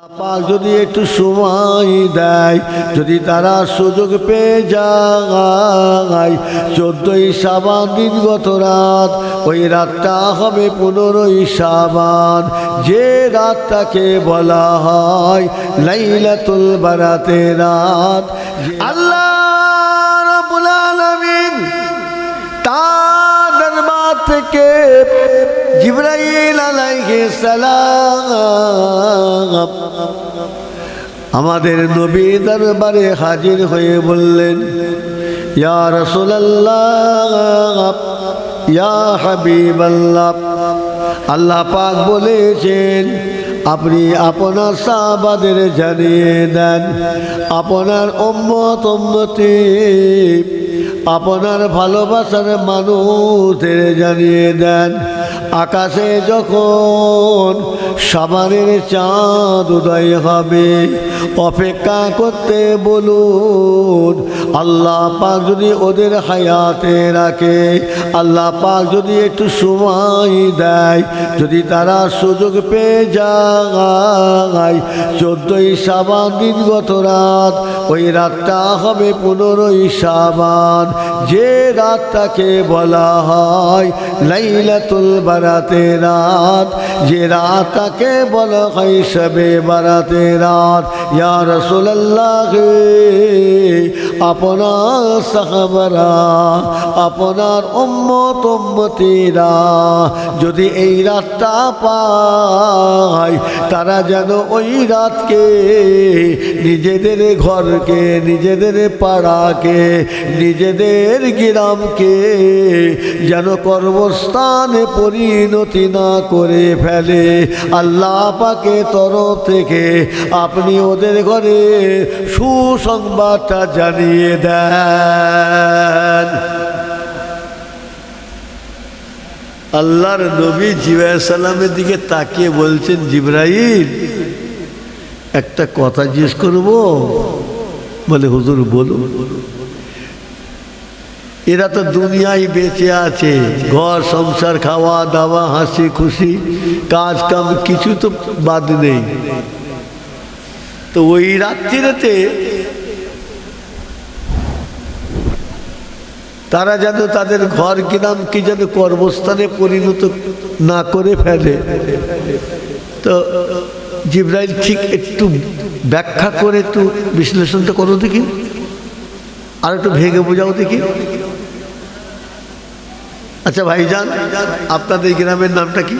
পাক যদি একটু সময় দেয়, যদি তারা সুযোগ পেয়ে যায়, চোদ্দই সাবান দিন গত রাত, ওই রাতটা হবে পনেরোই সাবান। যে রাতটাকে বলা হয় লাইলাতুল বারাতে রাত আল্লাহ আলামিন তার থেকে জিব্রাইল আলাইহিস সালাম আমাদের নবী দরবারে হাজির হয়ে বললেন, ইয়া রাসূলুল্লাহ, ইয়া হাবিবাল্লাহ, আল্লাহ পাক বলেছেন, আপনি আপনার সাহাবাদের জানিয়ে দেন, আপনার উম্মত উম্মতি, আপনার ভালোবাসার মানুষদের জানিয়ে দেন। আকাশে যখন সাবানের চাঁদ উদয় হবে অপেক্ষা করতে বলুন, আল্লাহ পাক যদি ওদের হায়াতে রাখে, আল্লাহ পাক যদি একটু সময় দেয়, যদি তারা সুযোগ পেয়ে যায়, চোদ্দই সাবান দিন গত রাত, ওই রাতটা হবে পনেরোই সাবান। যে রাতটাকে বলা হয় লাইলাতুল বারাতে রাত, যে রাতটাকে বলা হয় সবে বারাতে রাত ইয়া রসুল্লাহ আপনার সাহাবারা, আপনার উম্মত উম্মতিরা যদি এই রাতটা পায়, তারা যেন ওই রাতকে, নিজেদের ঘরকে, নিজেদের পাড়াকে, নিজেদের গ্রামকে যেন কর্মস্থানে পরিণতি না করে ফেলে। আল্লাহ পাকে তরফ থেকে আপনি ওদের ঘরে সুসংবাদটা জানিয়ে দেন। আল্লাহর নবী জিবাই সালামের দিকে তাকিয়ে বলছেন, জিব্রাইল, একটা কথা জিজ্ঞেস করব? বলে, হুজুর, বলুন। এরা তো দুনিয়ায় বেঁচে আছে, ঘর, সংসার খাওয়া দাওয়া হাসি খুশি কাজ কাম কিছু তো বাদ নেই। তো ওই রাত্রিরেতে তারা যেন তাদের ঘর কিনাম কি যেন কর্মস্থানে পরিণত না করে ফেলে। তো জিব্রাইল ঠিক একটু ব্যাখ্যা করে একটু বিশ্লেষণটা করো দেখি। আর একটু ভেঙে বোঝাও দেখি। আচ্ছা ভাইজান, আপনাদের গ্রামের নামটা কি?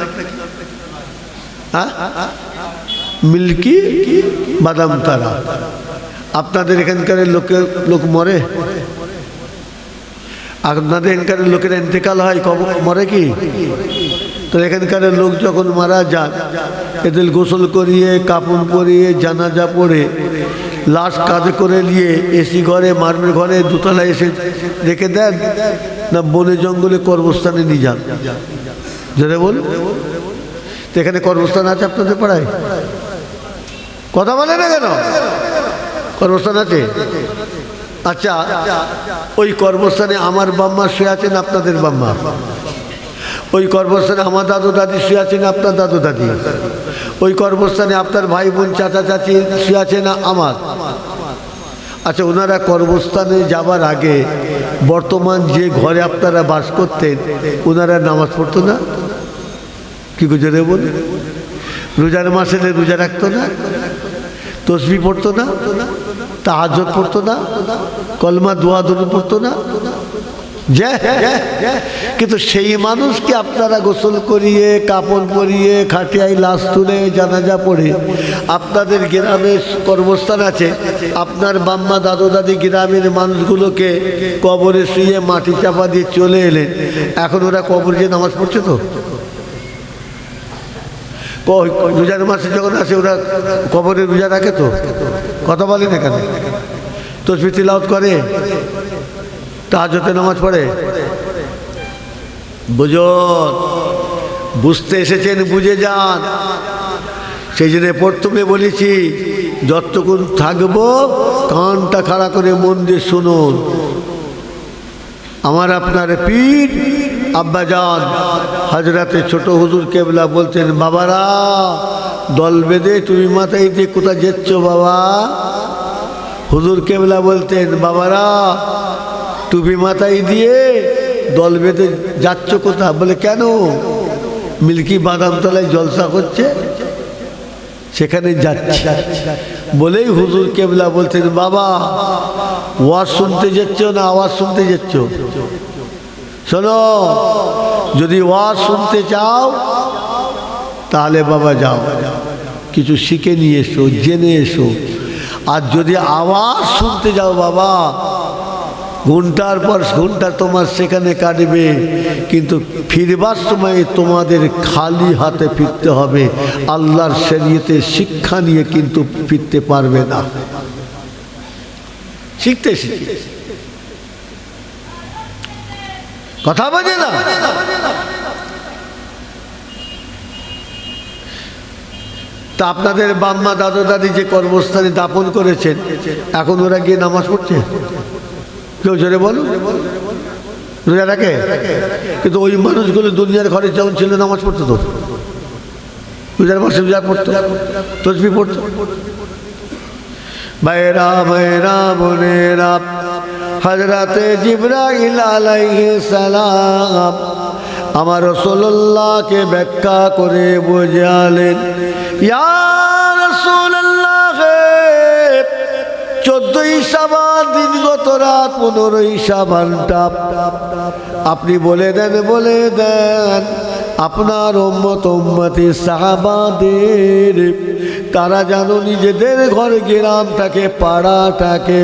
হ্যাঁ? মিল্কি বাদাম তারা। আপনাদের এখানকার লোকের লোক মরে? আপনাদের এখানকার লোকের এন্তেকাল হয় মরে কি? তো এখানকার লোক যখন মারা যান, এদের গোসল করিয়ে, কাপড় পরিয়ে, জানাজা পড়ে, লাশ কাঁধে করে নিয়ে এসি ঘরে মার্বেল ঘরে দোতলায় এসে রেখে দেন, না বনে জঙ্গলে কর্মস্থানে নিয়ে যান? জেনে বল তো এখানে কর্মস্থান আছে আপনাদের পাড়ায়? কথা বলে না কেন? কর্মস্থান আছে? আচ্ছা ওই কর্মস্থানে আমার বাম্মা শুয়ে আছেন আপনাদের বাম্মা। ওই কর্মস্থানে আমার দাদু দাদি শুয়ে আছেন আপনার দাদু দাদি ওই কর্মস্থানে আপনার ভাই বোন চাচা চাচি শুয়ে আছে না আমার। আচ্ছা ওনারা কর্মস্থানে যাবার আগে বর্তমান যে ঘরে আপনারা বাস করতেন, ওনারা নামাজ পড়তো না? কি গুজরে বল রোজার মাসে রোজা রাখতো না। তসবি পড়তো না। তা তাহাজত পড়তো না। কলমা দোয়া দরু পড়তো না। কিন্তু সেই মানুষকে আপনারা গোসল করিয়ে, কাপড় পরিয়ে, খাটিয়ায় লাশ তুলে, জানাজা পড়ে, আপনাদের গ্রামে কর্মস্থান আছে। আপনার বাম্মা দাদু দাদি গ্রামের মানুষগুলোকে কবরে শুয়ে মাটি চাপা দিয়ে চলে এলেন। এখন ওরা কবর যে নামাজ পড়ছে তো? রোজার মাসে যখন আসে, ওরা কবরে রোজা রাখে তো? কথা বলে না কেন তসবি তিলাওত করে তাহাজতে নামাজ পড়ে। বুঝুন, বুঝতে এসেছেন, বুঝে যান। সেই জন্য প্রথমে বলেছি, যতক্ষণ থাকব, কানটা খাড়া করে মন দিয়ে শুনুন। আমার আপনার পীর আব্বাজান হাজরাতে ছোট হুজুর কেবলা বলতেন, বাবারা, দল বেঁধে তুমি মাথায় দিয়ে কোথায় যেচ্ছ বাবা? হুজুর কেবলা বলতেন, বাবারা টুপি মাথায় দিয়ে দল বেঁধে যাচ্ছ কোথা বলে, কেন? মিল্কি বাদাম তলায় জলসা করছে, সেখানে যাচ্ছে। বলেই হুজুর কেবলা বলতেন, বাবা, ওয়াজ শুনতে যাচ্ছ না আওয়াজ শুনতে যাচ্ছ? শোনো, যদি ওয়াজ শুনতে চাও, তাহলে বাবা যাও। কিছু শিখে নিয়ে এসো, জেনে এসো। আর যদি আওয়াজ শুনতে যাও বাবা, ঘণ্টার পর ঘণ্টা তোমার সেখানে কাটবে, কিন্তু ফিরবার সময় তোমাদের খালি হাতে ফিরতে হবে। আল্লাহর শরীয়তে শিক্ষা নিয়ে কিন্তু ফিরতে পারবে না। শিখতে শিখতে। কথা বোঝে না? তা আপনাদের বাম্মা দাদা দাদি যে কর্মস্থানে দাপন করেছেন, এখন ওরা গিয়ে নামাজ পড়ছে? কেউ জোরে বলুন। রোজা রাখে? কিন্তু ওই মানুষগুলো দুনিয়ার ঘরে যেমন ছিল, নামাজ পড়তো তো। রোজার মাসে রোজা পড়তো, তসবি পড়তো। হজরতে জিব্রাইল সালাম আমার রসুল্লাহকে ব্যাখ্যা করে বোঝালেন চোদ্দই সাবান দিনগত রাত পনেরোই সাবানটা আপনি বলে দেন বলে দেন, আপনার ওম্মত ওম্মতি সাহাবাদের তারা যেন নিজেদের ঘর গ্রামটাকে, পাড়াটাকে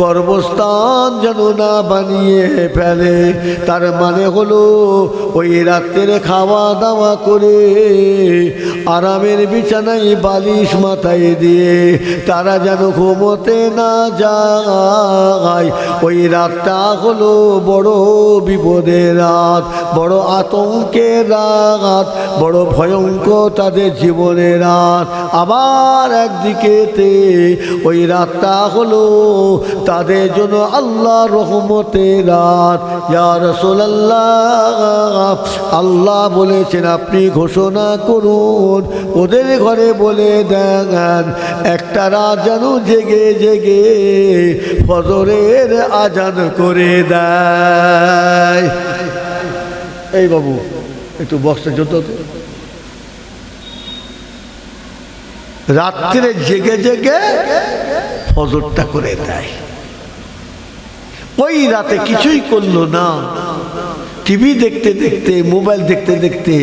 কর্মস্থান যেন না বানিয়ে ফেলে, তার মানে হলো ওই রাত্রের খাওয়া দাওয়া করে আরামের বিছানায় বালিশ মাথায় দিয়ে তারা যেন ঘুমোতে না যায়। ওই রাতটা হলো বড় বিপদের রাত, বড় আতঙ্কের রাত, বড় ভয়ঙ্কর তাদের জীবনের রাত। আবার একদিকেতে ওই রাতটা হলো তাদের জন্য আল্লাহ রহমতের রাত। আল্লাহ বলেছেন, আপনি ঘোষণা করুন, ওদের ঘরে বলে দেন, একটা রাত যেন জেগে জেগে ফজরের আজান করে দেয়। এই বাবু, একটু বক্সটা যত রাত্রে জেগে জেগে ফজরটা করে দেয়। ওই রাতে কিছুই করল না। টিভি দেখতে দেখতে, মোবাইল দেখতে দেখতে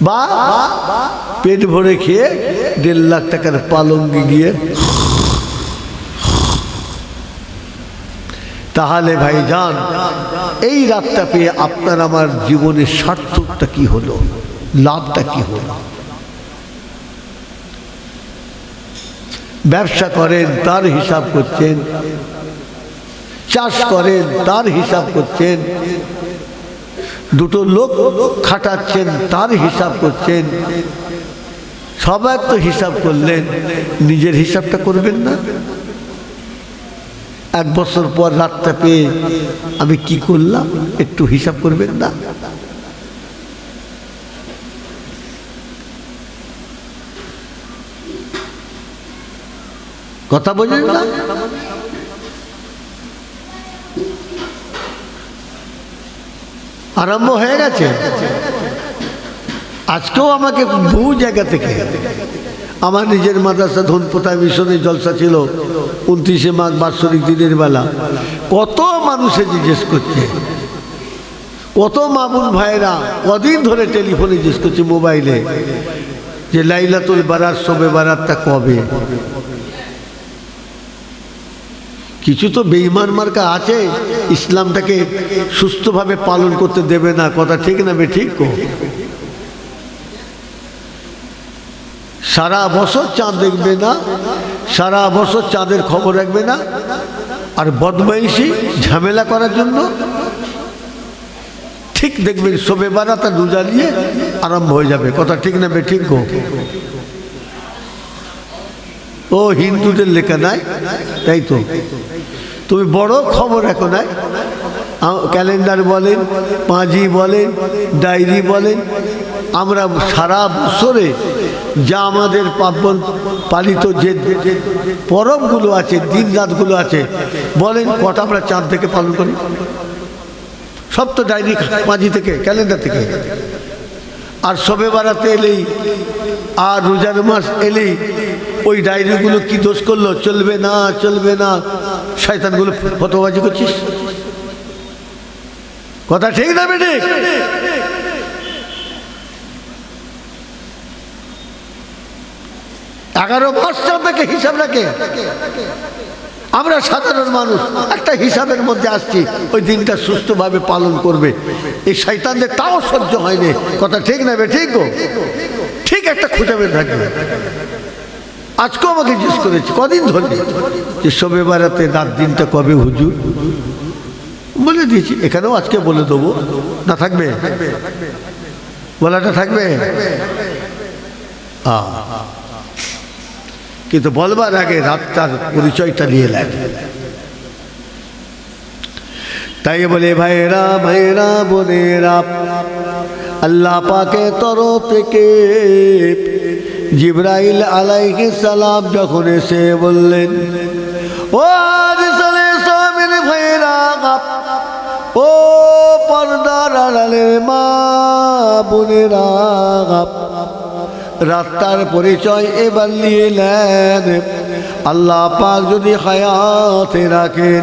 বা পেট ভরে খেয়ে দেড় লাখ টাকার পালঙ্গে গিয়ে তাহলে ভাই যান এই রাতটা পেয়ে আপনার আমার জীবনের সার্থকটা কি হলো? লাভটা কি হলো? ব্যবসা করেন, তার হিসাব করছেন চাষ করেন, তার হিসাব করছেন। দুটো লোক খাটাচ্ছেন, তার হিসাব করছেন। সবার তো হিসাব করলেন, নিজের হিসাবটা করবেন না। এক বছর পর রাতটা পেয়ে আমি কি করলাম, একটু হিসাব করবেন না? কথা বোঝেন না? আরম্ভ হয়ে গেছে। আজকেও আমাকে বহু জায়গা থেকে আমার নিজের মাদ্রাসা ধনপোতা মিশনে জলসা ছিল, উনত্রিশে মাঘ বাৎসরিক দিনের বেলা। কত মানুষে জিজ্ঞেস করছে, কত মামুন ভাইরা কদিন ধরে টেলিফোনে জিজ্ঞেস করছে মোবাইলে যে লাইলা লাইলাতুল বারাত শোবে বারাতটা কবে? কিছু তো বেইমান মার্কা আছে, ইসলামটাকে সুস্থভাবে পালন করতে দেবে না, কথা ঠিক না ঠিক কো? সারা বছর চাঁদ দেখবে না, সারা বছর চাঁদের খবর রাখবে না, আর বদমাইশি ঝামেলা করার জন্য ঠিক দেখবেন, শোবে বারাতা রোজা নিয়ে আরম্ভ হয়ে যাবে, কথা ঠিক না ঠিক গো ও হিন্দুদের লেখা নাই, তাই তো। তুমি বড়, খবর রাখো নাই। ক্যালেন্ডার বলেন, পাঁজি বলেন, ডায়েরি বলেন, আমরা সারা বছরে যা আমাদের পার্বণ পালিত যে পরবগুলো আছে দিন রাতগুলো আছে, বলেন কটা আমরা চাঁদ থেকে পালন করি? সব তো ডায়েরি মাঝি থেকে, ক্যালেন্ডার থেকে। আর সবে বেড়াতে এলেই, আর রোজার মাস এলেই ওই ডায়েরিগুলো কি দোষ করল? চলবে না চলবে না। শয়তানগুলো ফতোবাজি করছিস? কথা ঠিক না বেটে এগারো বছর থেকে হিসাব রাখে। আমরা সাধারণ মানুষ, একটা হিসাবের মধ্যে আসছি, ওই দিনটা সুস্থভাবে পালন করবে। এই শৈতানদের তাও সহ্য হয়নি। কথা ঠিক না বে ঠিক গো? ঠিক একটা খুঁজে বের থাকবে আজকেও আমাকে জিজ্ঞেস করেছে, কদিন ধরে? যে সবে বেড়াতে রাত দিনটা কবে হুজুর? বলে দিয়েছি, এখানেও আজকে বলে দেবো। না থাকবে? বলাটা থাকবে? কিন্তু বলবার আগে রাতটার পরিচয়টা নিয়ে নেন তাই বলে ভাইরা ভাইরা বোনেরা, আল্লাহ পাকে তরফ থেকে জিব্রাইল আলাইহি সালাম যখন এসে বললেন, ও ও পর্দার আড়ালের মা বোনেরা, রাস্তার পরিচয় এবার নিয়ে নেন আল্লাহ পাক যদি হায়াতে রাখেন,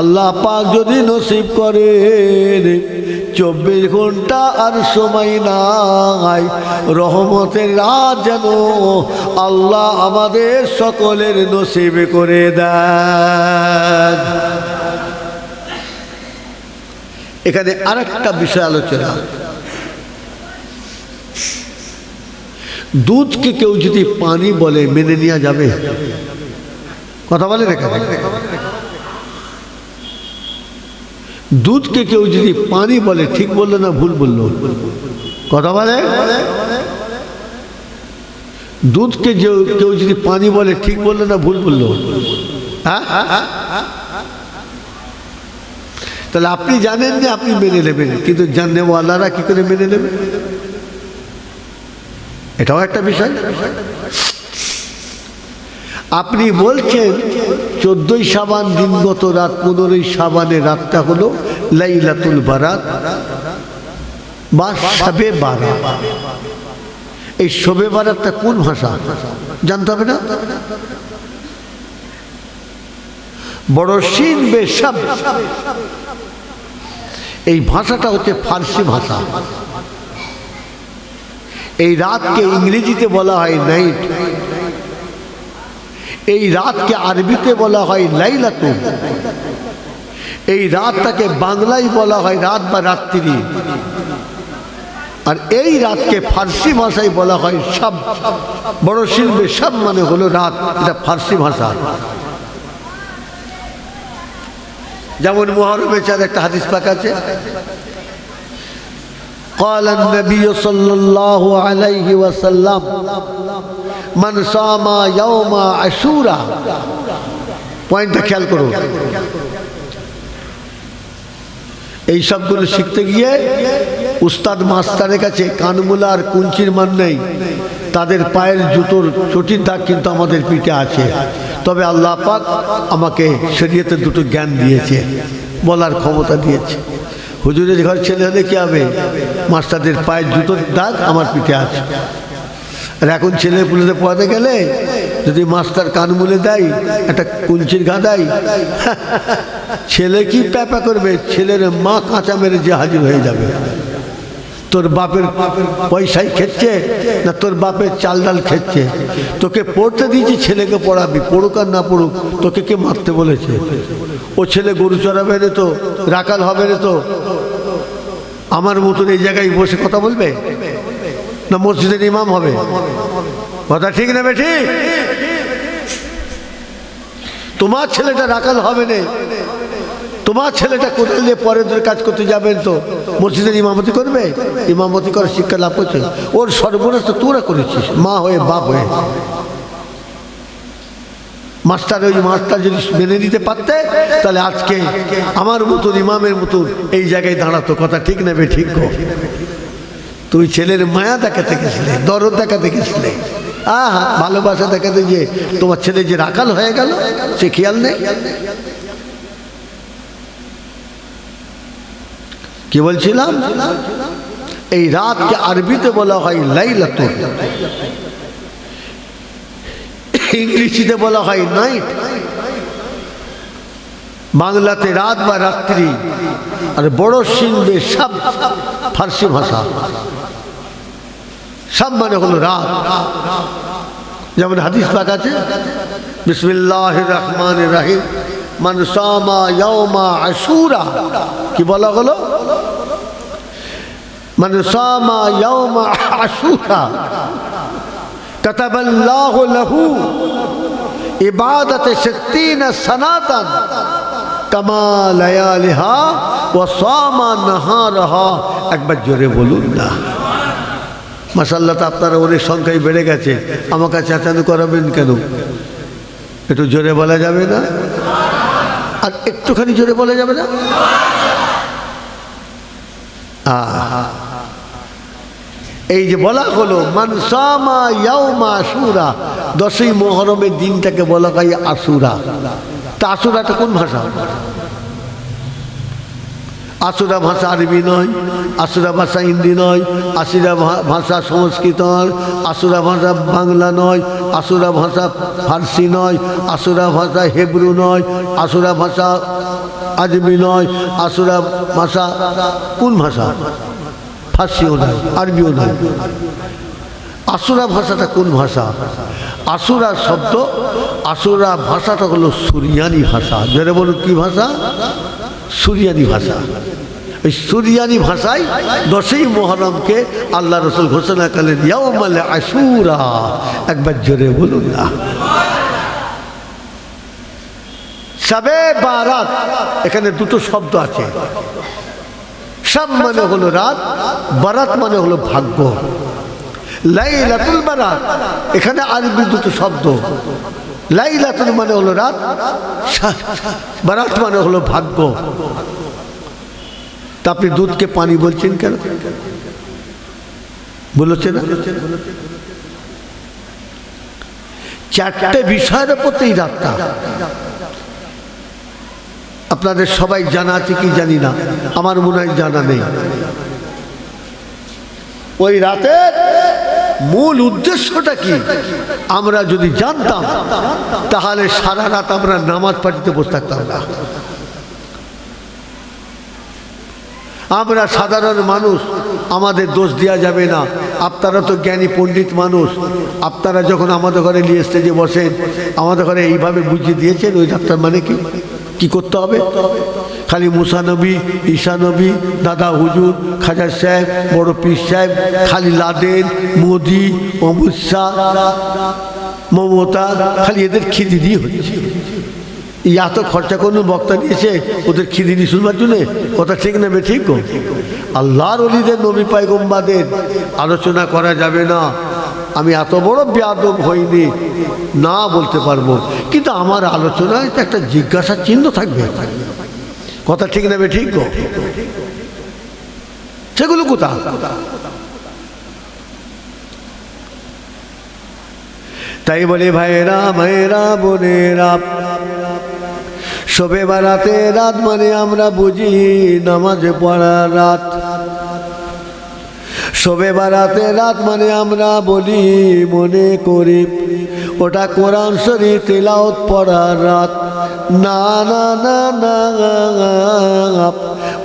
আল্লাহ পাক যদি নসিব করেন চব্বিশ ঘণ্টা আর সময় নাই। রহমতের রাত যেন আল্লাহ আমাদের সকলের নসিব করে দেন। এখানে আরেকটা বিষয় আলোচনা। দুধকে কেউ যদি পানি বলে, মেনে নেওয়া যাবে? কথা বলে রেখে দুধকে কেউ যদি পানি বলে, ঠিক বলল না ভুল বলল? কথা বলে? দুধকে যে কেউ যদি পানি বলে, ঠিক বলল না ভুল বলল? হ্যাঁ? তাহলে আপনি জানেন যে আপনি মেনে নেবেন, কিন্তু জাননেওয়ালারা কি করে মেনে নেবেন এটাও একটা বিষয়। আপনি বলছেন, চোদ্দই সাবান দিনগত রাত, পনেরোই সাবানের রাতটা হলো লাইলাতুল বারাত। বা সাবে বারাত। এই শবে বারাতটা কোন ভাষা? জানতে হবে না? বড় সিন বেশাব এই ভাষাটা হচ্ছে ফার্সি ভাষা। এই রাতকে ইংরেজিতে বলা হয় নাইট। এই রাতকে আরবিতে বলা হয় লাইলাতুন এই রাতটাকে বাংলায় বলা হয় রাত বা রাত্রি আর এই রাতকে ফার্সি ভাষায় বলা হয় সব বড় শিল্পে সব মানে হলো রাত এটা ফার্সি ভাষা যেমন মহরমে চার একটা হাদিস পাক আছে قال النبي صلى الله عليه وسلم মনসামা ইয়মা আশুরা। পয়েন্টটা খেয়াল করো এই সবগুলো শিখতে গিয়ে উস্তাদ মাস্টারের কাছে কানমুলা আর কুঞ্চির মান নেই। তাদের পায়ের জুতোর চটির দাগ কিন্তু আমাদের পিঠে আছে। তবে আল্লাহ পাক আমাকে শরীয়তে দুটো জ্ঞান দিয়েছে, বলার ক্ষমতা দিয়েছে। হুজুরের ঘর ছেলে হলে কী হবে? মাস্টারদের পায়ের জুতোর দাগ আমার পিঠে আছে। আর এখন ছেলে পুলেতে পড়াতে গেলে যদি মাস্টার কান মুলে দেয়, একটা কুঞ্চির ঘা দেয় ছেলে কি প্যাপা করবে? ছেলের মা কাঁচা মেরে যে হাজির হয়ে যাবে। তোর বাপের পয়সাই খেচ্ছে না তোর বাপের চাল ডাল খেচ্ছে? তোকে পড়তে দিয়েছি, ছেলেকে পড়াবি, পড়ুক আর না পড়ুক, তোকে কে মারতে বলেছে? ও ছেলে গরু চড়াবে রে তো রাকাল হবে রে তো। আমার মতন এই জায়গায় বসে কথা বলবে? না মসজিদের ইমাম হবে। কথা ঠিক নেবে ঠিক তোমার ছেলেটা রাকাল হবে না। তোমার ছেলেটা কোথায় নিয়ে পরের কাজ করতে যাবেন তো? মসজিদের ইমামতি করবে? ইমামতি করে শিক্ষা লাভ করছে। ওর সর্বনাশ তো তোরা করেছিস। মা হয়ে, বাপ হয়ে। মাস্টার ওই মাস্টার যদি মেনে নিতে পারতে, তাহলে আজকে আমার মতন ইমামের মতন এই জায়গায় দাঁড়াতো। কথা ঠিক নেবে ঠিক তুই ছেলের মায়া দেখাতে গেছিলে, দরদ দেখাতে গেছিলে। আহা ভালোবাসা দেখাতে যে তোমার ছেলে যে রাখাল হয়ে গেল, সে খেয়াল নেই? কি বলছিলাম? এই রাতকে আরবিতে বলা হয় লাইলাতুল। ইংলিশিতে বলা হয় নাইট। বাংলাতে রাত বা রাত্রি। আর বড় সিংবে সব ফার্সি ভাষা। সব মানে হলো রাত। যেমন হাদিস পাক আছে বিসমিল্লাহ রহমান রাহিম মানসামা ইয়ামা আশুরা। কি বলা হলো? মানসামা ইয়ামা আশুরা। কতাবাল্লাহু লাহু ইবাদাতে শক্তিন সনাতন কামা লয়ালিহা ও সামা নাহারহা। একবার জোরে বলুন না। মাসাল্লাহ তো আপনারা অনেক সংখ্যায় বেড়ে গেছে। আমার কাছে চেঁচানো করাবেন কেন? একটু জোরে বলা যাবে না? আর একটুখানি জোরে বলা যাবে না? এই যে বলা হলো আশুরা দশই মোহরমের দিনটাকে বলা হয় আসুরা তা আসুরাটা কোন ভাষা? আসুরা ভাষা আরবি নয়, আসুরা ভাষা হিন্দি নয়, আসুরা ভাষা সংস্কৃত নয়, আসুরা ভাষা বাংলা নয়, আসুরা ভাষা ফার্সি নয়, আসুরা ভাষা হেব্রু নয়, আসুরা ভাষা আজমি নয়, আসুরা ভাষা কোন ভাষা? ফার্সিও নয়, আরবিও নয়। আসুরা ভাষাটা কোন ভাষা? আসুরা শব্দ, আসুরা ভাষাটা হলো সুরিয়ানি ভাষা। যারা বলুন, কি ভাষা? সুরিয়ানি ভাষা। ওই সুরিয়ানি ভাষায় দশই মোহরমকে আল্লাহ রসুল ঘোষণা করলেন, ইয়াউমালে আশুরা। একবার জোরে বলুন না। সাবে বারাত, এখানে দুটো শব্দ আছে। সব মানে হলো রাত, বারাত মানে হলো ভাগ্য। লাই লাইলাতুল বারাত, এখানে আরবি দুটো শব্দ। লাইলাতুল মানে হলো রাত, বারাত মানে হলো ভাগ্য। তা আপনি দুধকে পানি বলছেন কেন? বলেছে না? চারটে বিষয়ের উপর তো রাতটা। আপনাদের সবাই জানা আছে কি জানি না? আমার মনে হয় জানা নেই। ওই রাতের মূল উদ্দেশ্যটা কি? আমরা যদি জানতাম, তাহলে সারা রাত আমরা নামাজ পাঠিতে বসে থাকতাম না। আমরা সাধারণ মানুষ, আমাদের দোষ দেওয়া যাবে না। আপনারা তো জ্ঞানী পণ্ডিত মানুষ। আপনারা যখন আমাদের ঘরে নিয়ে স্টেজে বসেন, আমাদের ঘরে এইভাবে বুঝিয়ে দিয়েছেন, ওই ডাক্তার মানে কি? কি করতে হবে? খালি মুসা নবী, ঈশা নবী, দাদা হুজুর, খাজা সাহেব, বড় পীর সাহেব, খালি লাদেন, মোদি, অমিত শাহ, মমতা, খালি এদের খিদি দিয়ে হচ্ছে। এই এত খরচা কোনো বক্তা নিয়েছে, ওদের খিদিনি শুনবার জন্যে? কথা ঠিক নেবে ঠিক আল্লাহর অলিদের, নবী পাইগম্বাদের আলোচনা করা যাবে না। আমি এত বড় বেয়াদব হইনি, না বলতে পারব। কিন্তু আমার আলোচনায় একটা জিজ্ঞাসার চিহ্ন থাকবে থাকবে। কথা ঠিক নেবে ঠিক সেগুলো কোথা? তাই বলে ভাইরা মায়েরা, বোনেরা, শোবে বারাতে রাত মানে আমরা বুঝি নামাজে পড়া রাত। শোবে বারাতে রাত মানে আমরা বলি মনে করি। ওটা কোরআন শরীফ তেলাওত পড়ার রাত। না না না না,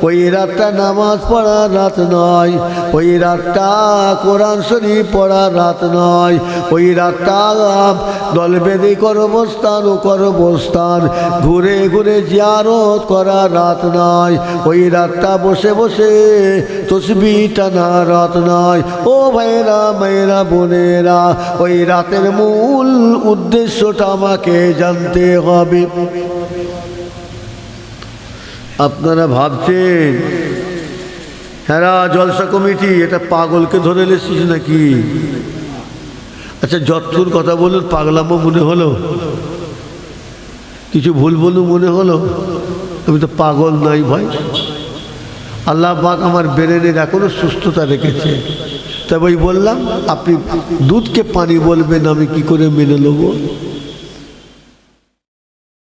ওই রাতটা নামাজ পড়ার রাত নয়। ওই রাতটা কোরআন শরীফ পড়ার রাত নয়। ওই রাতটা দল বেঁধে কর্মস্থান ও কর্মস্থান ঘুরে ঘুরে জিয়ারত করা রাত নয়। ওই রাতটা বসে বসে তসবি টানা রাত নয়। ও ভাইরা মেয়েরা, বোনেরা, ওই রাতের মূল উদ্দেশ্যটা আমাকে জানতে হবে। আপনারা ভাবছেন হ্যাঁ জলসা কমিটি, এটা পাগলকে ধরে লেছিস নাকি? আচ্ছা যত্তুর কথা বলুন, পাগলামো মনে হলো? কিছু ভুল বলুন, মনে হলো? আমি তো পাগল নাই ভাই। আল্লাহ পাক আমার বেরেনের এখনও সুস্থতা রেখেছে। তবে বললাম আপনি দুধকে পানি বলবেন আমি কি করে মেনে নেব?